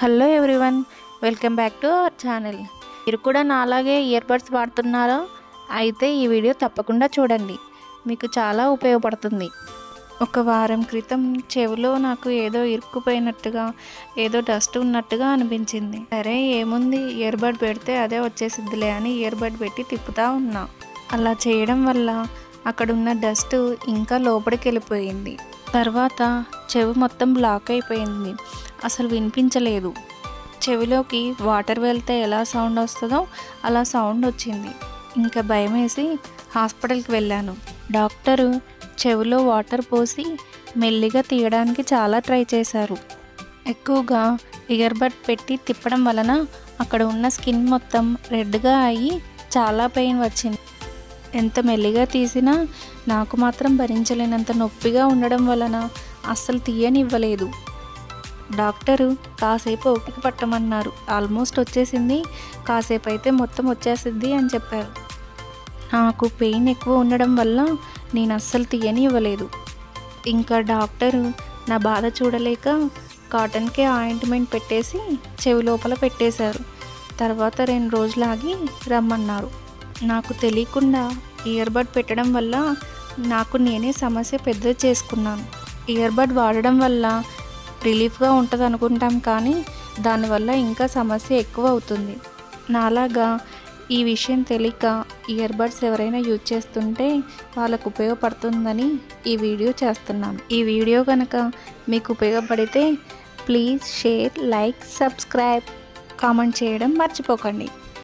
Hello everyone welcome back to our channel. మీరు కూడా నాలాగే ఇయర్ బడ్స్ వాడుతున్నారో? అయితే ఈ వీడియో తప్పకుండా చూడండి. మీకు చాలా ఉపయోగపడుతుంది. ఒక వారం క్రితం చెవిలో నాకు ఏదో ఇరుక్కుపోయినట్టుగా ఏదో డస్ట్ ఉన్నట్టుగా అనిపించింది. సరే ఏముంది? ఇయర్ బడ్ పెడితే అదే వచ్చేసిద్దిలే అని ఇయర్ బడ్ పెట్టి తిప్పుతా ఉన్నా. అలా చేయడం వల్ల అక్కడ ఉన్న డస్ట్ ఇంకా లోపలికి వెళ్ళిపోయింది తర్వాత చెవి మొత్తం బ్లాక్ అయిపోయింది. అసలు వినిపించలేదు. చెవిలోకి వాటర్ వెళ్తే ఎలా సౌండ్ వస్తుందో అలా సౌండ్ వచ్చింది. ఇంకా భయం వేసి హాస్పిటల్కి వెళ్ళాను. డాక్టరు చెవిలో వాటర్ పోసి మెల్లిగా తీయడానికి చాలా ట్రై చేశారు. ఎక్కువగా ఇయర్బడ్ పెట్టి తిప్పడం వలన అక్కడ ఉన్న స్కిన్ మొత్తం రెడ్గా అయ్యి చాలా పెయిన్ వచ్చింది. ఎంత మెల్లిగా తీసినా నాకు మాత్రం భరించలేనంత నొప్పిగా ఉండడం వలన అస్సలు తీయనివ్వలేదు. డాక్టరు కాసేపు ఓపిక పట్టమన్నారు. ఆల్మోస్ట్ వచ్చేసింది. కాసేపు అయితే మొత్తం వచ్చేసింది అని చెప్పారు. నాకు పెయిన్ ఎక్కువ ఉండడం వల్ల నేను అస్సలు తీయని ఇవ్వలేదు ఇంకా డాక్టరు నా బాధ చూడలేక కాటన్కే ఆయింట్మెంట్ పెట్టేసి చెవి లోపల పెట్టేశారు. తర్వాత రెండు రోజులు ఆగి రమ్మన్నారు. నాకు తెలియకుండా ఇయర్బడ్ పెట్టడం వల్ల నాకు నేనే సమస్య పెద్ద చేసుకున్నాను. ఇయర్బడ్ వాడడం వల్ల రిలీఫ్గా ఉంటుంది అనుకుంటాం కానీ దానివల్ల ఇంకా సమస్య ఎక్కువ అవుతుంది నాలాగా ఈ విషయం తెలియక ఇయర్ బడ్స్ ఎవరైనా యూజ్ చేస్తుంటే వాళ్ళకు ఉపయోగపడుతుందని ఈ వీడియో చేస్తున్నాను. ఈ వీడియో కనుక మీకు ఉపయోగపడితే please share like subscribe comment చేయడం మర్చిపోకండి.